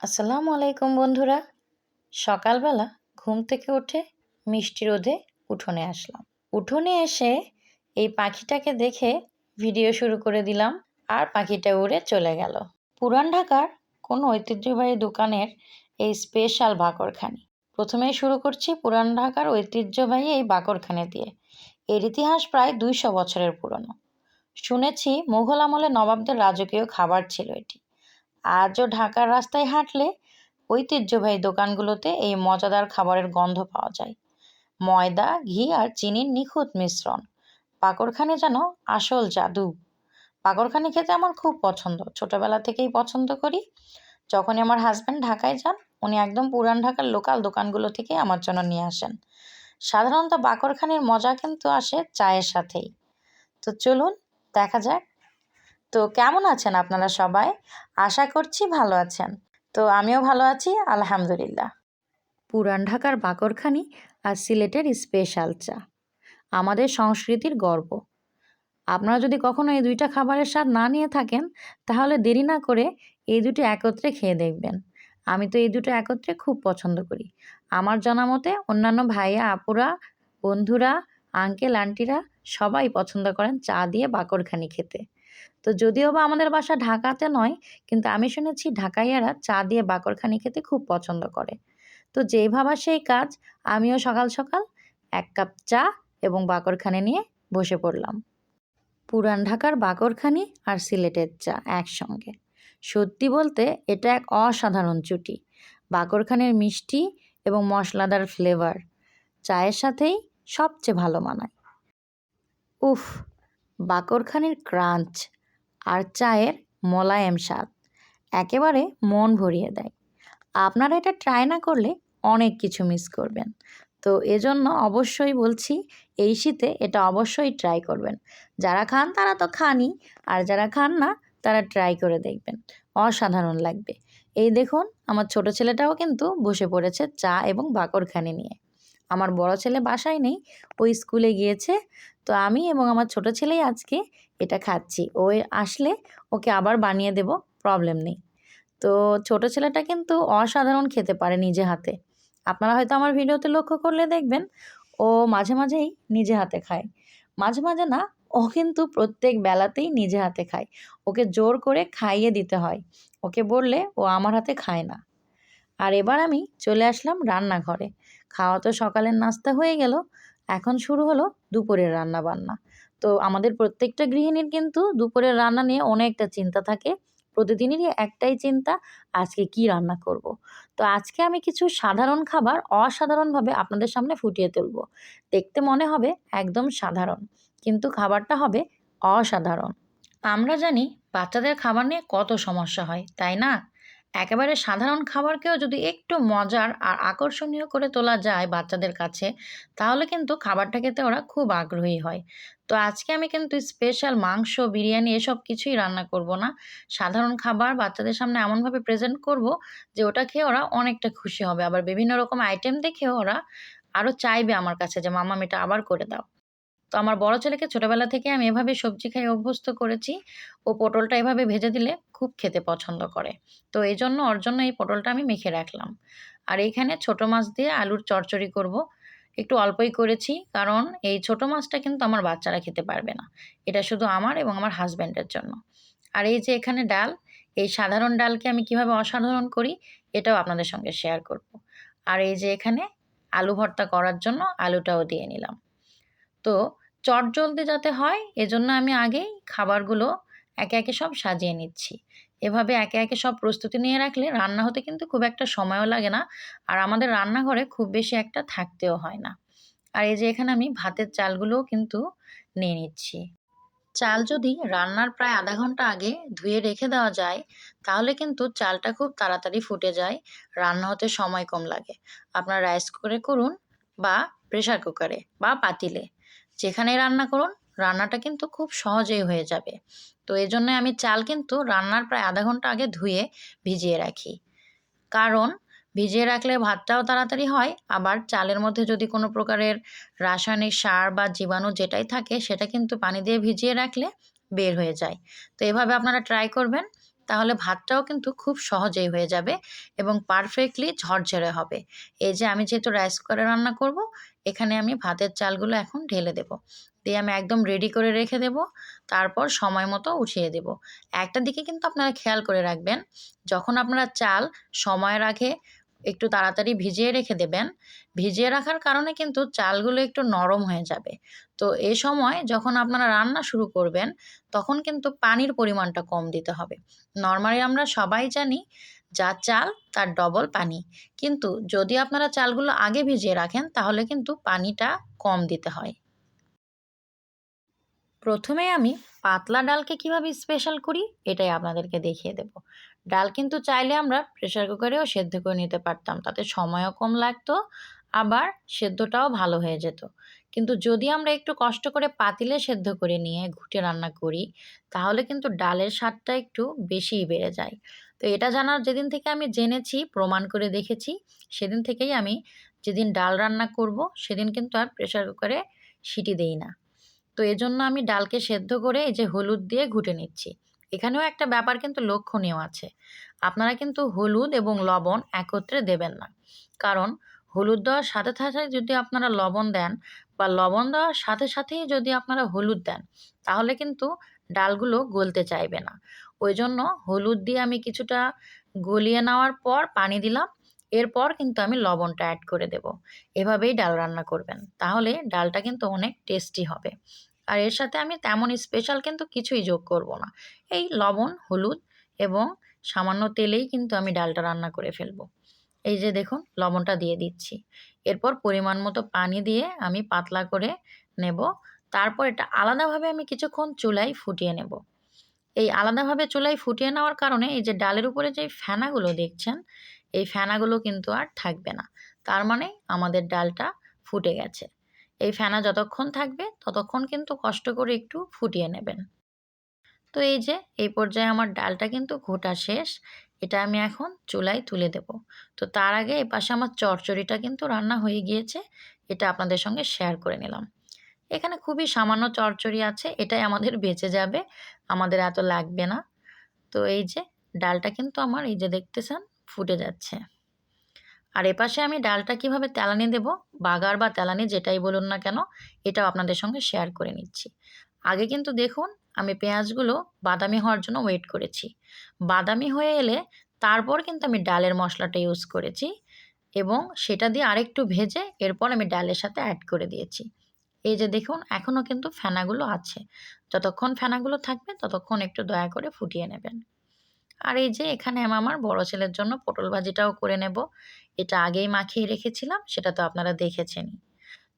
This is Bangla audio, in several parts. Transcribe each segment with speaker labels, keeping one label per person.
Speaker 1: আসসালামু আলাইকুম বন্ধুরা। সকালবেলা ঘুম থেকে উঠে মিষ্টি রোদে উঠোনে আসলাম। উঠোনে এসে এই পাখিটাকে দেখে ভিডিও শুরু করে দিলাম আর পাখিটা উড়ে চলে গেল। পুরান ঢাকার কোনো ঐতিহ্যবাহী দোকানের এই স্পেশাল বাকরখানি। প্রথমেই শুরু করছি পুরান ঢাকার ঐতিহ্যবাহী এই বাকরখানি দিয়ে। এর ইতিহাস প্রায় দুইশো বছরের পুরনো। শুনেছি মুঘল আমলে নবাবদের রাজকীয় খাবার ছিল এটি। আজও ঢাকার রাস্তায় হাঁটলে ঐতিহ্যবাহী দোকানগুলোতে এই মজাদার খাবারের গন্ধ পাওয়া যায়। ময়দা, ঘি আর চিনির নিখুঁত মিশ্রণ। পাকড়খানি যেন আসল জাদু। পাকড়খানি খেতে আমার খুব পছন্দ। ছোটবেলা থেকেই পছন্দ করি। যখনই আমার হাজব্যান্ড ঢাকায় যান, উনি একদম পুরান ঢাকার লোকাল দোকানগুলো থেকে আমার জন্য নিয়ে আসেন। সাধারণত বাকরখানির মজা কিন্তু আসে চায়ের সাথেই। তো চলুন, দেখা যাক তো কেমন আছেন আপনারা সবাই? আশা করছি ভালো আছেন। তো আমিও ভালো আছি, আলহামদুলিল্লাহ। পুরান ঢাকার বাকরখানি আর সিলেটের স্পেশাল চা। আমাদের সংস্কৃতির গর্ব। আপনারা যদি কখনো এই দুইটা খাবারের স্বাদ না নিয়ে থাকেন, তাহলে দেরি না করে এই দুটো একত্রে খেয়ে দেখবেন। আমি তো এই দুটো একত্রে খুব পছন্দ করি। আমার জানা মতে অন্যান্য ভাইয়া, আপুরা, বন্ধুরা আঙ্কেল, আন্টিরা সবাই পছন্দ করেন চা দিয়ে বাকরখানি খেতে। তো যদিও বা আমাদের বাসা ঢাকাতে নয়, কিন্তু আমি শুনেছি ঢাকাইয়ারা চা দিয়ে বাকরখানি খেতে খুব পছন্দ করে। তো যেই ভাবা সেই কাজ, আমিও সকাল সকাল এক কাপ চা এবং বাকরখানি নিয়ে বসে পড়লাম। পুরান ঢাকার বাকরখানি আর সিলেটের চা একসঙ্গে। সত্যি বলতে এটা এক অসাধারণ জুটি বাকরখানির মিষ্টি এবং মশলাদার ফ্লেভার। চায়ের সাথেই সবচেয়ে ভালো মানায়। উফ, বাকরখানির ক্রাঞ্চ আর চায়ের মোলায়েম স্বাদ একেবারে মন ভরিয়ে দেয়। আপনারা এটা ট্রাই না করলে অনেক কিছু মিস করবেন। তো এজন্য অবশ্যই বলছি, এই শীতে এটা অবশ্যই ট্রাই করবেন। যারা খান তারা তো খানই, আর যারা খান না, তারা ট্রাই করে দেখবেন। অসাধারণ লাগবে। এই দেখুন, আমার ছোট ছেলেটাও কিন্তু বসে পড়েছে চা এবং বাকরখানি নিয়ে। আমার বড় ছেলে বাসায় নেই ওই স্কুলে গিয়েছে, তো আমি এবং আমার ছোট ছেলেই আজকে এটা খাচ্ছি। ও আসলে ওকে আবার বানিয়ে দেব প্রবলেম নেই। তো ছোট ছেলেটা কিন্তু অসাধারণ খেতে পারে নিজে হাতে। আপনারা হয়তো আমার ভিডিওতে লক্ষ্য করলে দেখবেন, ও মাঝে মাঝেই নিজে হাতে খায়। মাঝে মাঝে না, ও কিন্তু প্রত্যেক বেলাতেই নিজে হাতে খায়। ওকে জোর করে খাইয়ে দিতে হয়। ওকে বললে ও আমার হাতে খায় না। আর এবার আমি চলে আসলাম রান্নাঘরে। খাওয়া তো সকালের নাস্তা হয়ে গেল। এখন শুরু হলো দুপুরের রান্না বান্না তো আমাদের প্রত্যেকটা গৃহিণীর কিন্তু দুপুরের রান্না নিয়ে অনেকটা চিন্তা থাকে। প্রতিদিনেরই একটাই চিন্তা, আজকে কি রান্না করব। তো আজকে আমি কিছু সাধারণ খাবার অসাধারণভাবে আপনাদের সামনে ফুটিয়ে তুলব। দেখতে মনে হবে একদম সাধারণ, কিন্তু খাবারটা হবে অসাধারণ। আমরা জানি বাচ্চাদের খাবার নিয়ে কত সমস্যা হয়, তাই না? একেবারে সাধারণ খাবারকেও যদি একটু মজার আর আকর্ষণীয় করে তোলা যায় বাচ্চাদের কাছে, তাহলে কিন্তু খাবারটা খেতে ওরা খুব আগ্রহী হয়। তো আজকে আমি কিন্তু স্পেশাল মাংস, বিরিয়ানি এসব কিছুই রান্না করব না। সাধারণ খাবার বাচ্চাদের সামনে এমনভাবে প্রেজেন্ট করব যে ওটা খেয়ে ওরা অনেকটা খুশি হবে। আবার বিভিন্ন রকম আইটেম দেখেও ওরা আরও চাইবে আমার কাছে যে মামা এটা আবার করে দাও। তো আমার বড় ছেলেকে ছোটোবেলা থেকে আমি এভাবে সবজি খাই অভ্যস্ত করেছি। ও পটলটা এভাবে ভেজে দিলে খুব খেতে পছন্দ করে। তো এই জন্য ওর জন্য এই পটলটা আমি মেখে রাখলাম। আর এইখানে ছোটো মাছ দিয়ে আলুর চচ্চড়ি করব। একটু অল্পই করেছি কারণ এই ছোটো মাছটা কিন্তু আমার বাচ্চারা খেতে পারবে না। এটা শুধু আমার এবং আমার হাজব্যান্ডের জন্য। আর এই যে এখানে ডাল, এই সাধারণ ডালকে আমি কীভাবে অসাধারণ করি এটাও আপনাদের সঙ্গে শেয়ার করব। আর এই যে এখানে আলু ভর্তা করার জন্য আলুটাও দিয়ে নিলাম। তো চট জলদি যাতে হয়, এজন্য আমি আগেই খাবারগুলো একে একে সব সাজিয়ে নিচ্ছি। এভাবে একে একে সব প্রস্তুতি নিয়ে রাখলে রান্না হতে কিন্তু খুব একটা সময়ও লাগে না, আর আমাদের রান্নাঘরে খুব বেশি একটা থাকতেও হয় না। আর এই যে এখানে আমি ভাতের চালগুলোও কিন্তু নিয়ে নিচ্ছি। চাল যদি রান্নার প্রায় আধা ঘণ্টা আগে ধুয়ে রেখে দেওয়া যায়, তাহলে কিন্তু চালটা খুব তাড়াতাড়ি ফুটে যায়, রান্না হতে সময় কম লাগে। আপনার রাইস কুকারে করুন বা প্রেশার কুকারে বা পাতিলে। যেখানেই রান্না করুন, রান্নাটা কিন্তু খুব সহজেই হয়ে যাবে। তো এই জন্য আমি চাল কিন্তু রান্নার প্রায় আধা ঘণ্টা আগে ধুয়ে ভিজিয়ে রাখি। কারণ ভিজিয়ে রাখলে ভাতটাও তাড়াতাড়ি হয়, আবার চালের মধ্যে যদি কোনো প্রকারের রাসায়নিক সার বা জীবাণু যেটাই থাকে, সেটা কিন্তু পানি দিয়ে ভিজিয়ে রাখলে বের হয়ে যায়। তো এভাবে আপনারা ট্রাই করবেন, তাহলে ভাতটাও কিন্তু খুব সহজেই হয়ে যাবে এবং পারফেক্টলি ঝরঝরে হবে। এই যে আমি যেহেতু রাইস কুকারে রান্না করব এখানে আমি ভাতের চালগুলো এখন ঢেলে দেব। দিয়ে আমি একদম রেডি করে রেখে দেব। তারপর সময় মতো উঠিয়ে দেব। একটা দিকে কিন্তু আপনারা খেয়াল করে রাখবেন, যখন আপনারা চাল সময়ের আগে একটু তাড়াতাড়ি ভিজিয়ে রেখে দেবেন, ভিজিয়ে রাখার কারণে কিন্তু চালগুলো একটু নরম হয়ে যাবে। তো এ সময় যখন আপনারা রান্না শুরু করবেন, তখন কিন্তু পানির পরিমাণটা কম দিতে হবে। নর্মালি আমরা সবাই জানি যা চাল, তার ডবল পানি। কিন্তু যদি আপনারা চালগুলো আগে ভিজিয়ে রাখেন, তাহলে কিন্তু পানিটা কম দিতে হয়। প্রথমে আমি পাতলা ডালকে কীভাবে স্পেশাল করি, এটাই আপনাদেরকে দেখিয়ে দেব। ডাল কিন্তু চাইলে আমরা প্রেশার কুকারেও সেদ্ধ করে নিতে পারতাম, তাতে সময়ও কম লাগতো, আবার সেদ্ধটাও ভালো হয়ে যেত। কিন্তু যদি আমরা একটু কষ্ট করে পাতিলে সেদ্ধ করে নিয়ে ঘুটে রান্না করি, তাহলে কিন্তু ডালের স্বাদটা একটু বেশিই বেড়ে যায়। তো এটা জানার যেদিন থেকে আমি জেনেছি, প্রমাণ করে দেখেছি, সেদিন থেকেই আমি যেদিন ডাল রান্না করব, সেদিন কিন্তু আর প্রেশার কুকারে সিটি দেই না। তো এজন্য আমি ডালকে সেদ্ধ করে এই যে হলুদ দিয়ে ঘুটে নিচ্ছি। এখানেও একটা ব্যাপার কিন্তু লক্ষণীয় আছে। আপনারা কিন্তু হলুদ এবং লবণ একত্রে দেবেন না। কারণ হলুদ দেওয়ার সাথে সাথে যদি আপনারা লবণ দেন বা লবণ দেওয়ার সাথে সাথেই যদি আপনারা হলুদ দেন, তাহলে কিন্তু ডালগুলো গলতে চাইবে না। ওই জন্য হলুদ দিয়ে আমি কিছুটা গলিয়ে নেওয়ার পর পানি দিলাম। এরপর কিন্তু আমি লবণটা অ্যাড করে দেব। এভাবেই ডাল রান্না করবেন। তাহলে ডালটা কিন্তু অনেক টেস্টি হবে। আর এর সাথে আমি তেমন স্পেশাল কিন্তু কিছুই যোগ করব না। এই লবণ, হলুদ এবং সামান্য তেলেই কিন্তু আমি ডালটা রান্না করে ফেলব। এই যে দেখুন, লবণটা দিয়ে দিচ্ছি। এরপর পরিমাণ মতো পানি দিয়ে আমি পাতলা করে নেব। তারপর এটা আলাদাভাবে আমি কিছুক্ষণ চুলায় ফুটিয়ে নেব। এই আলাদাভাবে চুলায় ফুটিয়ে নেওয়ার কারণে এই যে ডালের উপরে যে ফেনাগুলো দেখছেন, এই ফেনাগুলো কিন্তু আর থাকবে না। তার মানে আমাদের ডালটা ফুটে গেছে। এই ফেনা যতক্ষণ থাকবে, ততক্ষণ কিন্তু কষ্ট করে একটু ফুটিয়ে নেবেন। তো এই যে, এই পর্যায়ে আমার ডালটা কিন্তু ঘোটা শেষ। এটা আমি এখন চুলায় তুলে দেব। তো তার আগে এ পাশে আমার চরচড়িটা কিন্তু রান্না হয়ে গিয়েছে। এটা আপনাদের সঙ্গে শেয়ার করে নিলাম। এখানে খুবই সামান্য চরচড়ি আছে, এটাই আমাদের বেঁচে যাবে, আমাদের এত লাগবে না। তো এই যে ডালটা কিন্তু আমার, এই যে দেখতেছেন, ফুটে যাচ্ছে। আর এপাশে আমি ডালটা কীভাবে তেলানি দেব, বাগার বা তেলানি যেটাই বলুন না কেন, এটাও আপনাদের সঙ্গে শেয়ার করে নিচ্ছি। আগে কিন্তু দেখুন, আমি পেঁয়াজগুলো বাদামি হওয়ার জন্য ওয়েট করেছি। বাদামি হয়ে এলে তারপর কিন্তু আমি ডালের মশলাটা ইউজ করেছি এবং সেটা দিয়ে আরেকটু ভেজে এরপর আমি ডালের সাথে অ্যাড করে দিয়েছি। এই যে দেখুন এখনও কিন্তু ফেনাগুলো আছে। যতক্ষণ ফেনাগুলো থাকবে, ততক্ষণ একটু দয়া করে ফুটিয়ে নেবেন। আর এই যে এখানে আমি আমার বড় ছেলের জন্য পটল ভাজিটাও করে নেব। এটা আগেই মাখিয়ে রেখেছিলাম, সেটা তো আপনারা দেখেছেনই।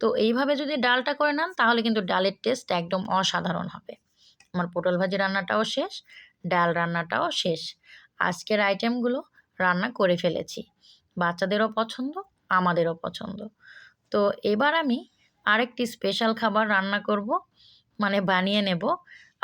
Speaker 1: তো এইভাবে যদি ডালটা করে নেন, তাহলে কিন্তু ডালের টেস্ট একদম অসাধারণ হবে। আমার পটল ভাজি রান্নাটাও শেষ, ডাল রান্নাটাও শেষ। আজকের আইটেমগুলো রান্না করে ফেলেছি। বাচ্চাদেরও পছন্দ, আমাদেরও পছন্দ। তো এবার আমি আরেকটি স্পেশাল খাবার রান্না করব মানে বানিয়ে নেব।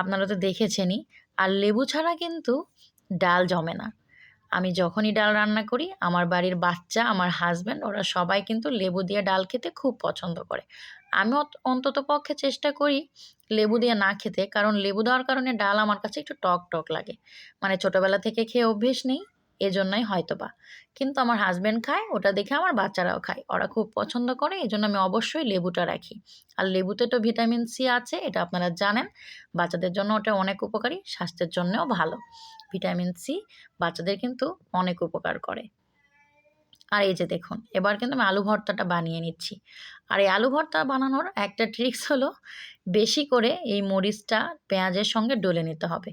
Speaker 1: আপনারা তো দেখেছেনই। আর লেবু ছাড়া কিন্তু ডাল জমে না। আমি যখনই ডাল রান্না করি, আমার বাড়ির বাচ্চা, আমার হাজব্যান্ড ওরা সবাই কিন্তু লেবু দিয়ে ডাল খেতে খুব পছন্দ করে। আমি অন্তত পক্ষে চেষ্টা করি লেবু দিয়ে না খেতে, কারণ লেবু দেওয়ার কারণে ডাল আমার কাছে একটু টক টক লাগে। মানে ছোটোবেলা থেকে খেয়ে অভ্যেস নেই। এজন্যই হয়তো বা কিন্তু আমার হাজব্যান্ড খায়, ওটা দেখে আমার বাচ্চারাও খায়। ওরা খুব পছন্দ করে এই জন্য আমি অবশ্যই লেবুটা রাখি। আর লেবুতে তো ভিটামিন সি আছে, এটা আপনারা জানেন। বাচ্চাদের জন্য ওটা অনেক উপকারী, স্বাস্থ্যের জন্যও ভালো। ভিটামিন সি বাচ্চাদের কিন্তু অনেক উপকার করে। আর এই যে দেখুন, এবার কিন্তু আমি আলু ভর্তাটা বানিয়ে নিচ্ছি। আর এই আলু ভর্তা বানানোর একটা ট্রিক্স হলো, বেশি করে এই মরিচটা পেঁয়াজের সঙ্গে ডলে নিতে হবে।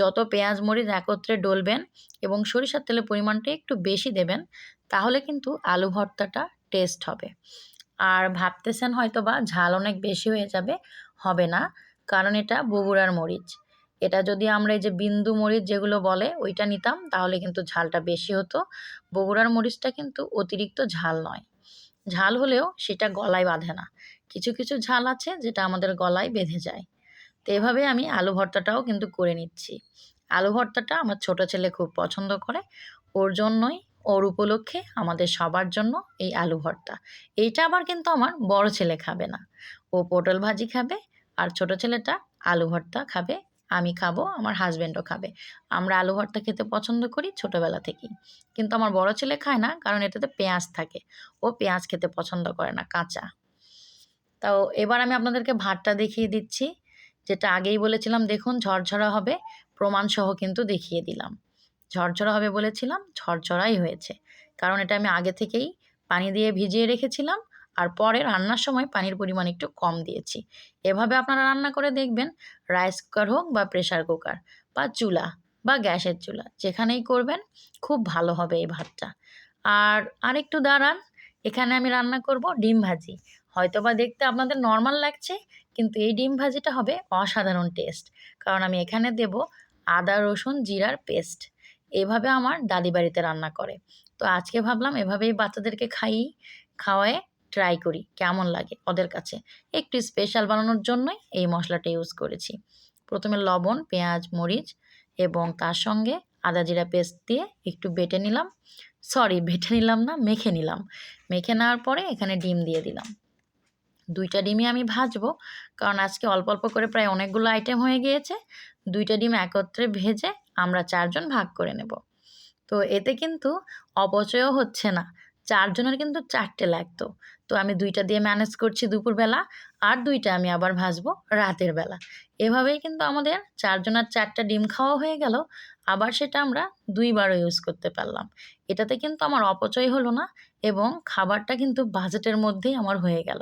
Speaker 1: যত পেঁয়াজ মরিচ একত্রে ডলবেন এবং সরিষার তেলের পরিমাণটা একটু বেশি দেবেন, তাহলে কিন্তু আলু ভর্তাটা টেস্ট হবে। আর ভাবতেছেন হয়তো বা ঝাল অনেক বেশি হয়ে যাবে, হবে না, কারণ এটা বগুড়ার মরিচ। এটা যদি আমরা এই যে বিন্দু মরিচ যেগুলো বলে ওইটা নিতাম, তাহলে কিন্তু ঝালটা বেশি হতো। বগুড়ার মরিচটা কিন্তু অতিরিক্ত ঝাল নয়। ঝাল হলেও সেটা গলায় বাঁধে না। কিছু কিছু ঝাল আছে যেটা আমাদের গলায় বেঁধে যায়। তো এভাবে আমি আলু ভর্তাটাও কিন্তু করে নিচ্ছি। আলু ভর্তাটা আমার ছোট ছেলে খুব পছন্দ করে। ওর জন্যই, ওর উপলক্ষে আমাদের সবার জন্য এই আলু ভর্তা। এইটা আবার কিন্তু আমার বড় ছেলে খাবে না। ও পটল ভাজি খাবে আর ছোট ছেলেটা আলু ভর্তা খাবে আমি খাব, আমার হাজব্যান্ডও খাবে। আমরা আলু ভর্তা খেতে পছন্দ করি ছোটোবেলা থেকেই। কিন্তু আমার বড় ছেলে খায় না, কারণ এটাতে পেঁয়াজ থাকে। ও পেঁয়াজ খেতে পছন্দ করে না, কাঁচা। তাও এবার আমি আপনাদেরকে ভাতটা দেখিয়ে দিচ্ছি। যেটা আগেই বলেছিলাম, দেখুন, ঝরঝরা হবে। প্রমাণসহ কিন্তু দেখিয়ে দিলাম। ঝরঝরা হবে বলেছিলাম, ঝরঝরাই হয়েছে। কারণ এটা আমি আগে থেকেই পানি দিয়ে ভিজিয়ে রেখেছিলাম। আর পরে রান্নার সময় পানির পরিমাণ একটু কম দিয়েছি। এভাবে আপনারা রান্না করে দেখবেন রাইস কুকার হোক বা প্রেসার কুকার বা চুলা বা গ্যাসের চুলা, যেখানেই করবেন খুব ভালো হবে এই ভাতটা। আর আরেকটু দাঁড়ান, এখানে আমি রান্না করব ডিম ভাজি। হয়তোবা দেখতে আপনাদের নর্মাল লাগছে, কিন্তু এই ডিম ভাজিটা হবে অসাধারণ টেস্ট কারণ আমি এখানে দেব আদা, রসুন, জিরার পেস্ট এভাবে আমার দাদি বাড়িতে রান্না করে। তো আজকে ভাবলাম এভাবেই বাচ্চাদেরকে খাই খাওয়ায় ট্রাই করি, কেমন লাগে ওদের কাছে। একটু স্পেশাল বানানোর জন্যই এই মশলাটা ইউজ করেছি। প্রথমে লবণ, পেঁয়াজ, মরিচ এবং তার সঙ্গে আদা জিরা পেস্ট দিয়ে একটু বেটে নিলাম। সরি বেটে নিলাম না, মেখে নিলাম। মেখে নেওয়ার পরে এখানে ডিম দিয়ে দিলাম। দুইটা ডিমই আমি ভাজবো, কারণ আজকে অল্প অল্প করে প্রায় অনেকগুলো আইটেম হয়ে গিয়েছে। দুইটা ডিম একত্রে ভেজে আমরা চারজন ভাগ করে নেব। তো এতে কিন্তু অপচয়ও হচ্ছে না। চারজনের কিন্তু চারটে লাগতো। তো আমি দুইটা দিয়ে ম্যানেজ করছি দুপুরবেলা আর দুইটা আমি আবার ভাজবো রাতের বেলা। এভাবেই কিন্তু আমাদের চারজনের চারটা ডিম খাওয়া হয়ে গেল। আবার সেটা আমরা দুইবারও ইউজ করতে পারলাম। এটাতে কিন্তু আমার অপচয় হলো না এবং খাবারটা কিন্তু বাজেটের মধ্যেই আমার হয়ে গেল।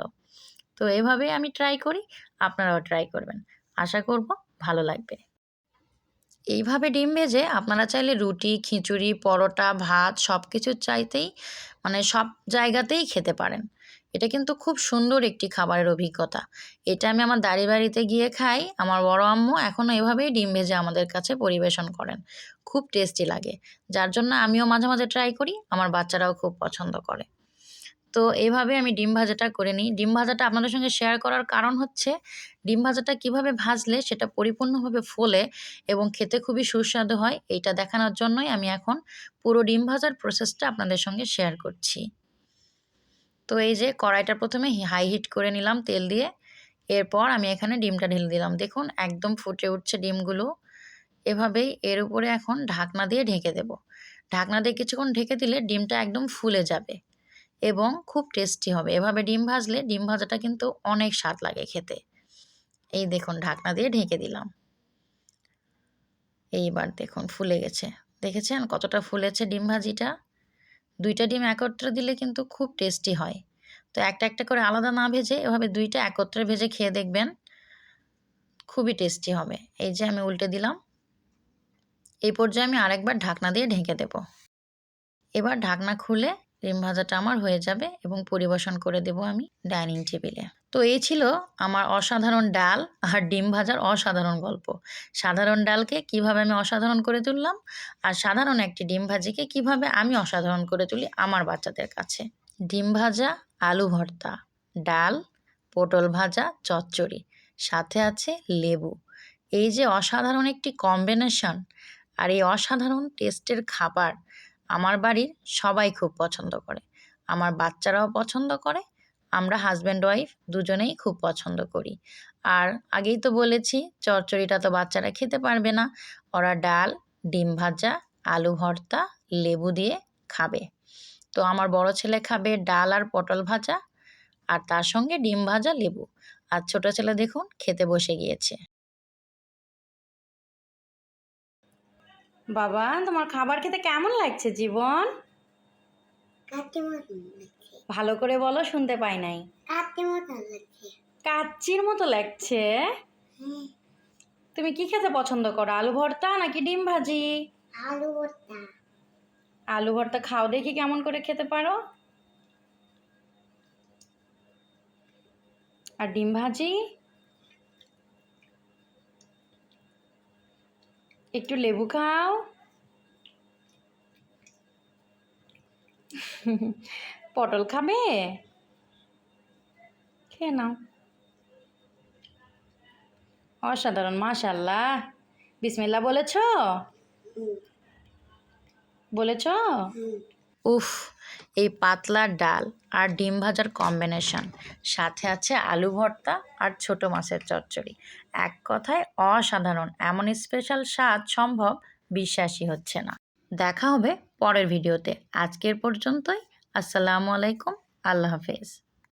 Speaker 1: তো এভাবেই আমি ট্রাই করি, আপনারাও ট্রাই করবেন। আশা করব ভালো লাগবে। এইভাবে ডিম ভেজে আপনারা চাইলে রুটি, খিচুড়ি, পরোটা, ভাত সব কিছুর চাইতেই মানে সব জায়গাতেই খেতে পারেন। এটা কিন্তু খুব সুন্দর একটি খাবারের অভিজ্ঞতা। এটা আমি আমার দাড়ি বাড়িতে গিয়ে খাই, আমার বড় আম্মু এখনও এভাবেই ডিম ভেজে আমাদের কাছে পরিবেশন করেন। খুব টেস্টি লাগে, যার জন্য আমিও মাঝে মাঝে ট্রাই করি, আমার বাচ্চারাও খুব পছন্দ করে। তো এইভাবে আমি ডিম ভাজাটা করে নিই। ডিম ভাজাটা আপনাদের সঙ্গে শেয়ার করার কারণ হচ্ছে, ডিম ভাজাটা কীভাবে ভাজলে সেটা পরিপূর্ণভাবে ফোলে এবং খেতে খুবই সুস্বাদু হয়, এইটা দেখানোর জন্যই আমি এখন পুরো ডিম ভাজার প্রসেসটা আপনাদের সঙ্গে শেয়ার করছি। তো এই যে কড়াইটা প্রথমে হাই হিট করে নিলাম তেল দিয়ে, এরপর আমি এখানে ডিমটা ঢেলে দিলাম। দেখুন, একদম ফুটে উঠছে ডিমগুলো। এভাবেই এর উপরে এখন ঢাকনা দিয়ে ঢেকে দেব। ঢাকনা দিয়ে কিছুক্ষণ ঢেকে দিলে ডিমটা একদম ফুলে যাবে। এবং খুব টেস্টি হবে। এভাবে ডিম ভাজলে ডিম ভাজাটা কিন্তু অনেক স্বাদ লাগে খেতে। এই দেখুন, ঢাকনা দিয়ে ঢেকে দিলাম। এইবার দেখুন, ফুলে গেছে। দেখেছেন কতটা ফুলেছে ডিম ভাজিটা? দুইটা ডিম একত্রে দিলে কিন্তু খুব টেস্টি হয়। তো একটা একটা করে আলাদা না ভেজে এভাবে দুইটা একত্রে ভেজে খেয়ে দেখবেন খুবই টেস্টি হবে। এই যে আমি উল্টে দিলাম। এই পর্যায়ে আমি আরেকবার ঢাকনা দিয়ে ঢেকে দেব। এবার ঢাকনা খুলে ডিম ভাজাটা আমার হয়ে যাবে এবং পরিবেশন করে দেব আমি ডাইনিং টেবিলে। তো এই ছিল আমার অসাধারণ ডাল আর ডিম ভাজার অসাধারণ গল্প। সাধারণ ডালকে কীভাবে আমি অসাধারণ করে তুললাম আর সাধারণ একটি ডিম ভাজিকে কীভাবে আমি অসাধারণ করে তুলি আমার বাচ্চাদের কাছে? ডিম ভাজা, আলু ভর্তা, ডাল, পটল ভাজা, চচ্চড়ি, সাথে আছে লেবু। এই যে অসাধারণ একটি কম্বিনেশন আর এই অসাধারণ টেস্টের খাবার আমার বাড়ির সবাই খুব পছন্দ করে। আমার বাচ্চারাও পছন্দ করে, আমরা হাজব্যান্ড ওয়াইফ দুজনেই খুব পছন্দ করি। আর আগেই তো বলেছি, চচ্চড়িটা তো বাচ্চারা খেতে পারবে না। ওরা ডাল, ডিম ভাজা, আলু ভর্তা, লেবু দিয়ে খাবে। তো আমার বড় ছেলে খাবে ডাল আর পটল ভাজা, আর তার সঙ্গে ডিম ভাজা, লেবু। আর ছোটো ছেলে দেখুন, খেতে বসে গিয়েছে।
Speaker 2: বাবা তোমার খাবার খেতে কেমন লাগছে জীবন? ভালো করে বলো শুনতে পাই নাই। কাচ্চির মতো লাগছে?
Speaker 3: হ্যাঁ।
Speaker 2: তুমি কি খেতে পছন্দ করো আলু ভর্তা নাকি ডিম ভাজি?
Speaker 3: আলু ভর্তা।
Speaker 2: আলু ভর্তা খাও দেখি কেমন করে খেতে পারো। আর ডিম ভাজি? একটু লেবু খাও। পটল খাবে? খেয়ে নাও। অসাধারণ মাশাল্লাহ। বিসমিল্লা বলেছ? বলেছ?
Speaker 1: উফ এই পাতলা ডাল আর ডিম ভাজার কম্বিনেশন সাথে আছে আলু ভর্তা আর ছোট মাছের চচ্চড়ি। এক কথায় অসাধারণ, এমন স্পেশাল স্বাদ সম্ভব বিশ্বাসই হচ্ছে না। দেখা হবে পরের ভিডিওতে আজকের পর্যন্তই। আসসালামু আলাইকুম। আল্লাহ হাফেজ।